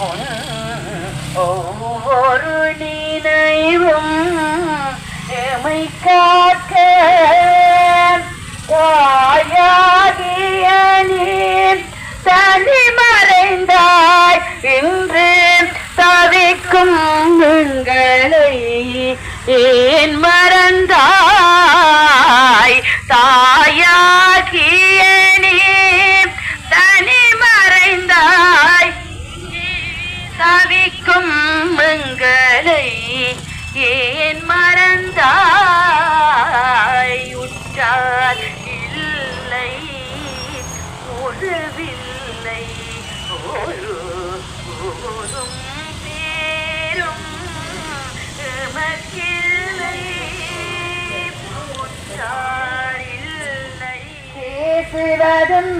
உன் ஒவ்வொரு நினைவும் எமை காக்க தாயாகிய நீ தனி மறைந்தாய் இன்று தவிக்கும் எங்களை ஏன் மறந்தாய்? தாயாகிய ஏன் மறந்தாய்? உற்றார் இல்லை உறவில்லை ஒரு போதும் பேரும் எமக்கில்லை. உற்றார் இல்லை. பேசுவதும்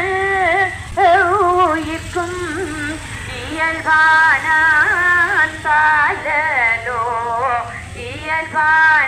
ஈசனவன் உயிர்க்கும் இயல்பான சாலலோ இயல்பான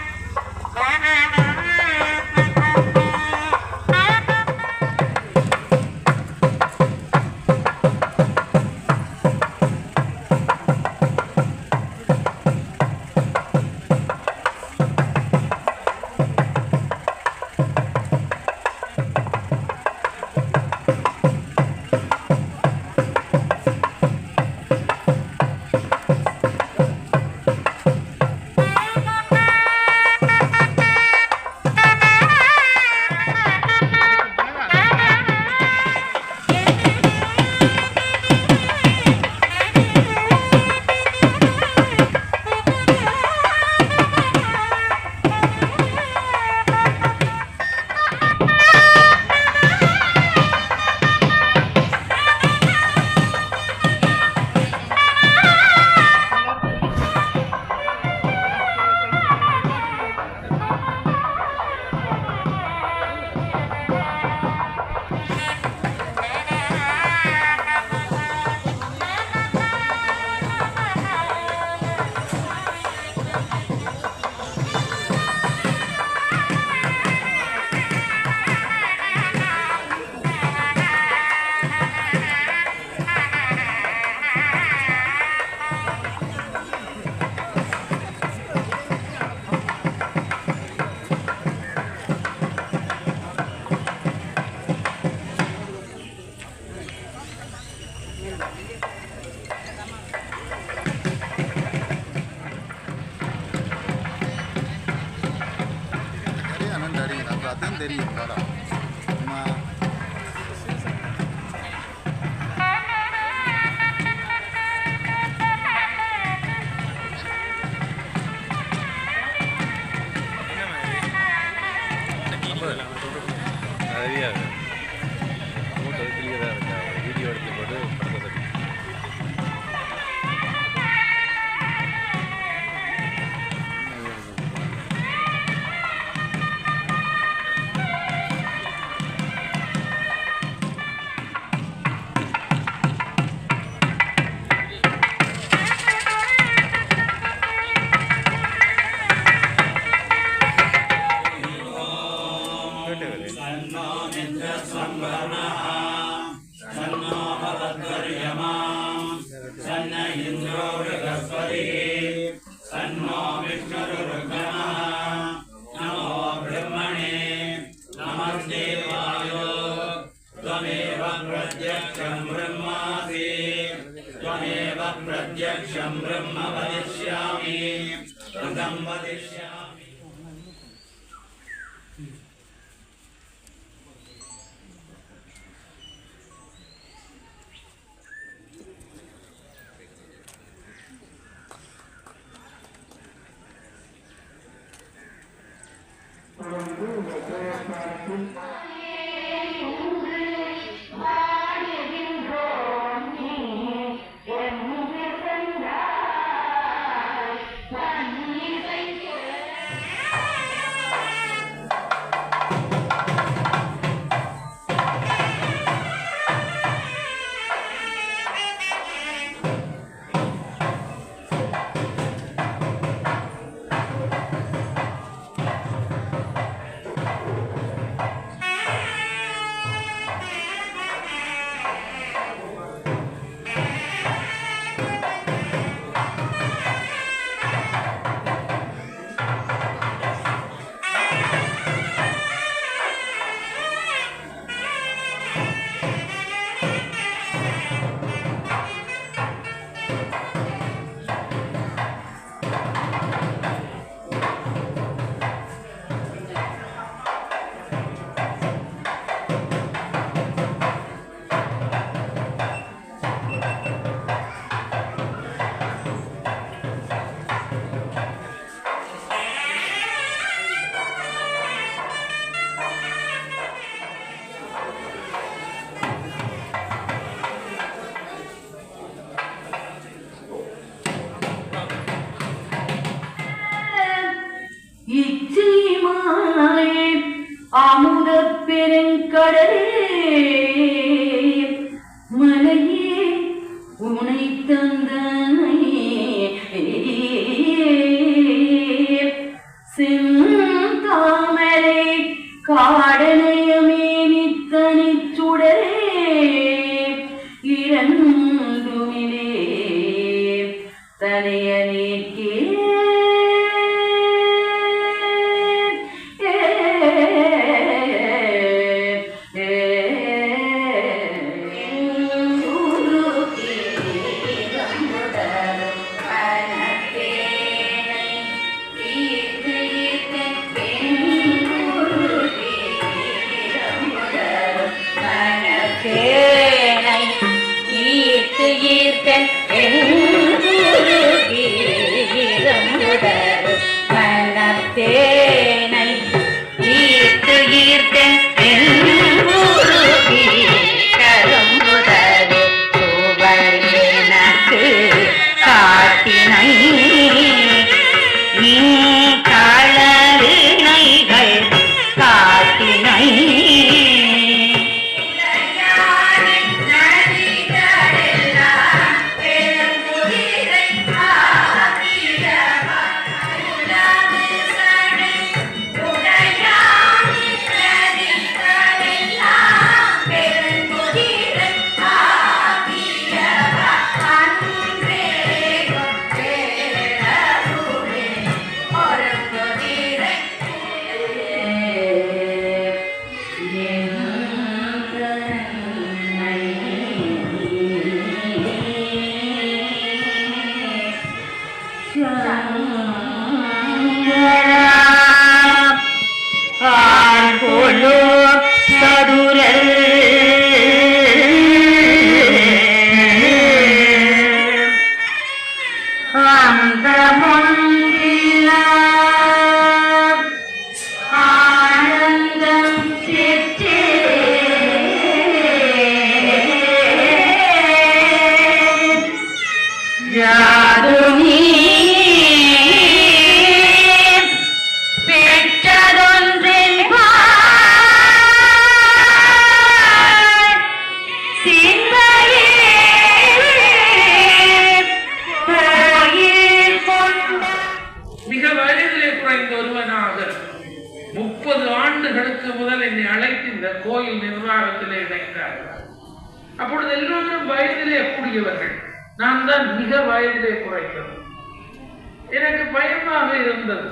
Madrid. arquitectura அமுத பெருங்கடலே மலையே உனை தந்தனை செந்தாமரை காடனையமே நித்தனி சுடரே இரண்டுமிலே தனையனேக்கே தேனை ஈர்த்தன் அப்பொழுது எல்லோரும் வயதிலே கூடியவர்கள் நான் தான் மிக வயதிலே குறைந்தது. எனக்கு பயமாக இருந்தது.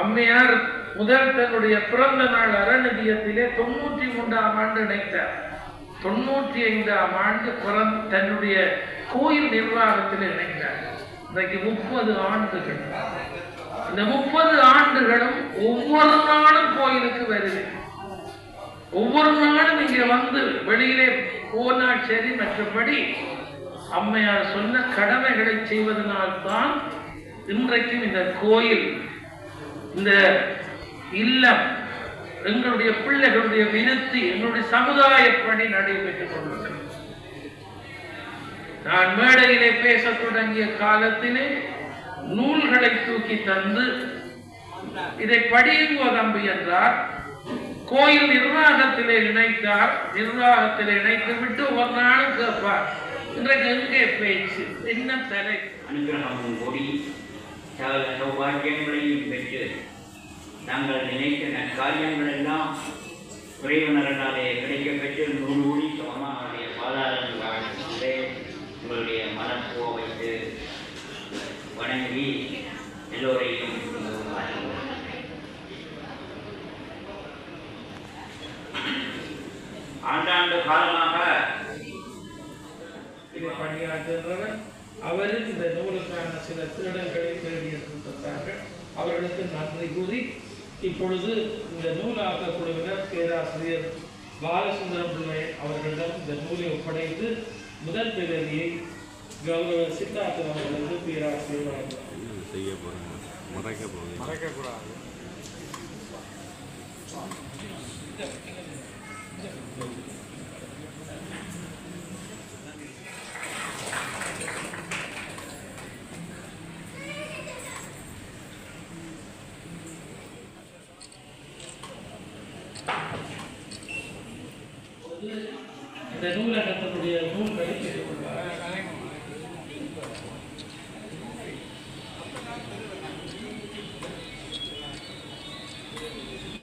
அம்மையார் முதல் தன்னுடைய பிறந்த நாள் அறநிதியத்திலே தொண்ணூற்றி மூன்றாம் ஆண்டு நினைத்தார் தொண்ணூற்றி ஐந்தாம் ஆண்டு பிறந்த தன்னுடைய கோயில் நிர்வாகத்தில் நினைத்தார் இன்றைக்கு முப்பது ஆண்டுகள். இந்த முப்பது ஆண்டுகளும் ஒவ்வொரு நாளும் கோயிலுக்கு வருது ஒவ்வொரு நாளும் இங்க வந்து வெளியிலே போனால் சரி மற்றபடி அம்மையார் சொன்ன கடமைகளை செய்வதனால்தான் இன்றைக்கும் இந்த கோயில் இந்த இல்லம் எங்களுடைய பிள்ளைகளுடைய விருத்தி எங்களுடைய சமுதாய பணி நடைபெற்றுக் கொண்டிருக்கிறது. நான் மேடையிலே பேசத் தொடங்கிய காலத்திலே நூல்களை தூக்கி தந்து இதை படியுங்கோ தம்பி என்றார். கோயில் நிர்வாகத்திலே இணைத்தார். நிர்வாகத்திலே இணைத்து விட்டு ஒரு நாளும் கேட்பார். இன்றைக்கு எங்கே பேச்சு? என்ன தலை அனுகிரகமும் கூடி சகல சௌபாகியங்களையும் பெற்று நாங்கள் நினைத்த நற்காரியங்கள் எல்லாம் இறைவனர்களாலே கிடைக்கப் அவர்களுக்கு நன்றி கூறி இப்பொழுது இந்த நூலாக்க குழுவினர் பேராசிரியர் பாலசுந்தரம் பிள்ளை அவர்களிடம் இந்த நூலை ஒப்படைத்து முதல் பிரதியை கௌரவ சித்தார்த்தன் அவர்களுக்கு பேராசிரியர் வழங்குவார். செய்ய போகிறேன் மறைக்க போகிறேன் மறைக்கக்கூடாது. இந்த நூலகத்தினுடைய நூல்களை